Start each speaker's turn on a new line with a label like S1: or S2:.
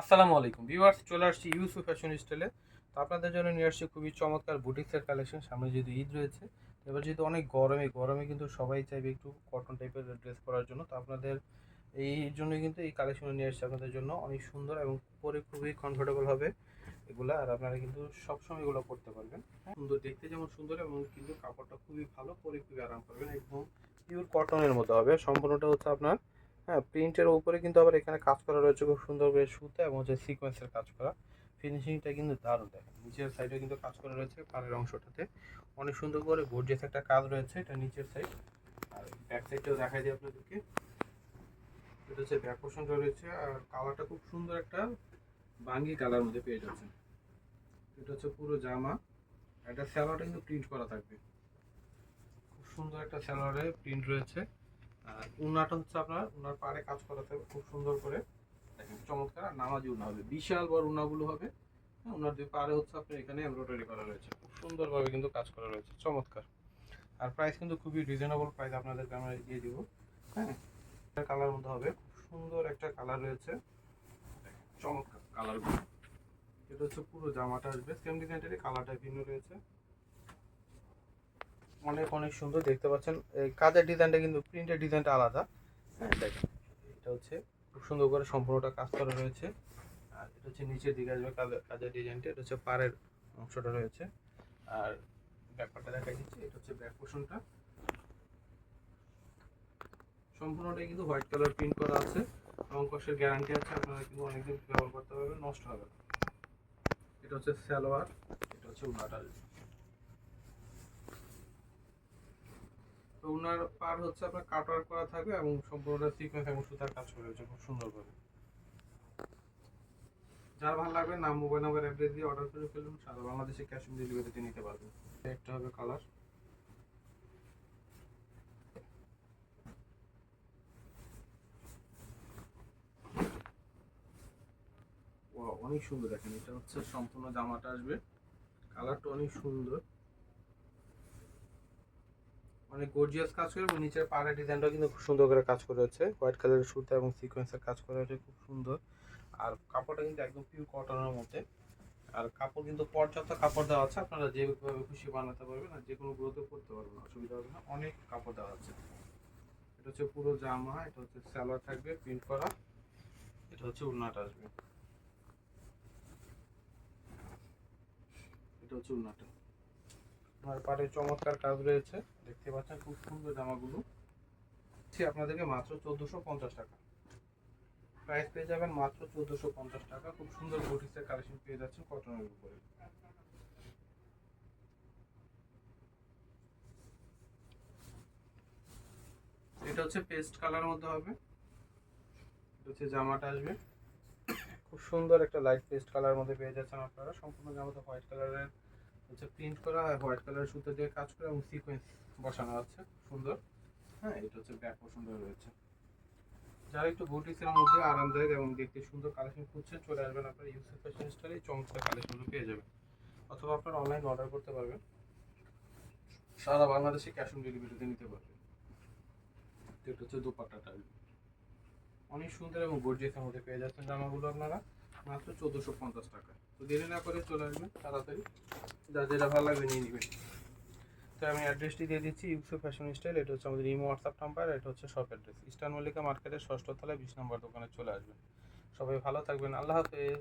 S1: আসসালামু আলাইকুম। ভিউয়ার্স চলে আসছি ইউসু ফ্যাশন স্টাইলে। তো আপনাদের জন্য নিয়ে আসছি খুবই চমৎকার বুটিক্সের কালেকশন। সামনে যেহেতু ঈদ রয়েছে এবার যেহেতু অনেক গরমে গরমে কিন্তু সবাই চাইবে একটু কটন টাইপের ড্রেস পরার জন্য। তো আপনাদের এই জন্য কিন্তু এই কালেকশন নিয়ে আসছি আপনাদের জন্য। অনেক সুন্দর এবং পরে খুবই কমফোর্টেবল হবে এগুলো আর আপনারা কিন্তু সবসময় এগুলো পরতে পারবেন। হ্যাঁ, সুন্দর দেখতে যেমন সুন্দর এবং কিন্তু কাপড়টা খুবই ভালো পরে খুবই আরাম পাবেন একদম পিওর কটনের মতো হবে। সম্পূর্ণটা হচ্ছে আপনার হ্যাঁ প্রিন্টের উপরে কিন্তু আবার এখানে কাজ করা রয়েছে খুব সুন্দর করে সুতা এবং হচ্ছে সিকোয়েন্সের কাজ করা। ফিনিশিংটা কিন্তু দারুণ দেখেন। নিচের সাইডে কিন্তু কাজ করা রয়েছে পাড়ের অংশটাতে। অনেক সুন্দর করে গর্জিয়াস একটা কাজ রয়েছে এটা নিচের সাইড আর ব্যাক সাইডটাও দেখাই দিই আপনাদেরকে। এটা হচ্ছে ব্যাক পোর্শনটা রয়েছে। আর কালারটা খুব সুন্দর একটা বাঙ্গি কালার মধ্যে পেয়ে যাচ্ছেন। এটা হচ্ছে পুরো জামা। একটা স্যালোয়ারটা কিন্তু প্রিন্ট করা থাকবে। খুব সুন্দর একটা স্যালোয়ারে প্রিন্ট রয়েছে। আর উনাটা হচ্ছে আপনার উনার পাড়ে কাজ করা থাকবে খুব সুন্দর করে। চমৎকার। আর নামাজি উনা হবে। বিশাল বড় উনাগুলো হবে। হ্যাঁ, উনার দুই পাড়ে হচ্ছে আপনার এখানে এমব্রয়ডারি করা রয়েছে। খুব সুন্দরভাবে কিন্তু কাজ করা রয়েছে। চমৎকার। আর প্রাইস কিন্তু খুবই রিজনেবল প্রাইস আপনাদেরকে আমরা দিয়ে দিব। হ্যাঁ কালার মধ্যে হবে। খুব সুন্দর একটা কালার রয়েছে। চমৎকার কালারগুলো এটা হচ্ছে পুরো জামাটা আসবে। সেম ডিজাইনের কালারটা ভিন্ন রয়েছে। অনেক অনেক সুন্দর দেখতে পাচ্ছেন। এই কাজের ডিজাইনটা কিন্তু, প্রিন্টের ডিজাইনটা আলাদা। হ্যাঁ দেখেন, এটা হচ্ছে খুব সুন্দর করে সম্পূর্ণটা কাজ করা রয়েছে। আর এটা হচ্ছে নিচের দিকে আসবে কাজের ডিজাইনটা। এটা হচ্ছে পাড়ের অংশটা রয়েছে। আর ব্যাপারটা দেখা দিচ্ছি এটা হচ্ছে ব্যাক পোর্শনটা সম্পূর্ণটাই কিন্তু হোয়াইট কালার প্রিন্ট করা আছে। এবং কষের গ্যারান্টি আছে, আপনারা কিন্তু অনেকদিন ব্যবহার করতে পারবেন, নষ্ট হবে না। এটা হচ্ছে সালোয়ার, এটা হচ্ছে উনাটা। ওনার পার হচ্ছে আপনার কাটওয়ার করা থাকবে এবং সম্পূর্ণটা সিকোয়েন্স এবং সুতার কাজ করে রয়েছে খুব সুন্দরভাবে। যার ভালো লাগবে নাম মোবাইল নাম্বার অ্যাড্রেস দিয়ে অর্ডার করে ফেলুন, সারা বাংলাদেশে ক্যাশ অন ডেলিভারিতে নিতে পারবেন। একটা হবে কালার অনেক সুন্দর দেখেন, এটা হচ্ছে সম্পূর্ণ জামাটা আসবে। কালারটা অনেক সুন্দর। অনেক গর্জিয়াস কাজ করে এবং নিচের পাড়ের ডিজাইনটাও কিন্তু খুব সুন্দর করে কাজ করা হয়েছে হোয়াইট কালারের সুতা এবং সিকোয়েন্সের কাজ করা হয়েছে খুব সুন্দর। আর কাপড়টা কিন্তু একদম পিওর কটনের মধ্যে। আর কাপড় কিন্তু পর্যাপ্ত কাপড় দেওয়া আছে, আপনারা যেভাবে খুশি বানাতে পারবেন আর যে কোনো গ্রোথে পড়তে পারবেন অসুবিধা হবে না। অনেক কাপড় দেওয়া আছে। এটা হচ্ছে পুরো জামা, এটা হচ্ছে সালোয়ার থাকবে প্রিন্ট করা। এটা হচ্ছে উন্নাটা আসবে। এটা হচ্ছে উন্নাটা আমার পাড়ে চমৎকার কাজ রয়েছে। দেখতে পাচ্ছেন খুব সুন্দর জামাগুলো। আপনাদেরকে মাত্র চোদ্দোশো পঞ্চাশ টাকা। প্রাইস পেয়ে যাবেন মাত্র চোদ্দোশো পঞ্চাশ টাকা। খুব সুন্দর বুটিক্সের কালেকশন পেয়ে যাচ্ছেন কটনের উপরে। এটা হচ্ছে পেস্ট কালার মধ্যে হবে। হচ্ছে জামাটা আসবে। খুব সুন্দর একটা লাইট পেস্ট কালার মধ্যে পেয়ে যাচ্ছেন আপনারা। সম্পূর্ণ জামাটা হোয়াইট কালারের হচ্ছে প্রিন্ট করা হয় হোয়াইট কালারের সুতো দিয়ে কাজ করা এবং সিকোয়েন্স বসানো আছে সুন্দর। হ্যাঁ এটা হচ্ছে ব্যাক সুন্দর রয়েছে। যারা একটু বুটিক্সের মধ্যে আরামদায়ক এবং দেখতে সুন্দর কালেকশন খুঁজছেন, চলে আসবেন আপনার ইউসুফ ফ্যাশন স্টাইলে চমৎকার কালেকশনগুলো পেয়ে যাবেন। অথবা আপনারা অনলাইন অর্ডার করতে পারবেন। সারা বাংলাদেশে ক্যাশ অন ডেলিভারিতে নিতে পারবেন। এটা হচ্ছে দুপাট্টাটা। অনেক সুন্দর এবং গর্জিয়াসের মধ্যে পেয়ে যাচ্ছেন জামাগুলো আপনারা। মাত্র চোদ্দোশো পঞ্চাশ টাকা। তো দেরি না করে চলে আসবেন, তাড়াতাড়ি। যা যেটা ভালো লাগবে নিয়ে নেবেন। তো আমি অ্যাড্রেসটি দিয়ে দিচ্ছি ইউসো ফ্যাশন স্টাইল এটা হচ্ছে আমাদের ইমো হোয়াটসঅ্যাপ নাম্বার এটা হচ্ছে শপ অ্যাড্রেস ইস্টার্ন মল্লিকা মার্কেটের ষষ্ঠ তলায় বিশ নম্বর দোকানে চলে আসবেন। সবাই ভালো থাকবেন, আল্লাহ হাফেজ।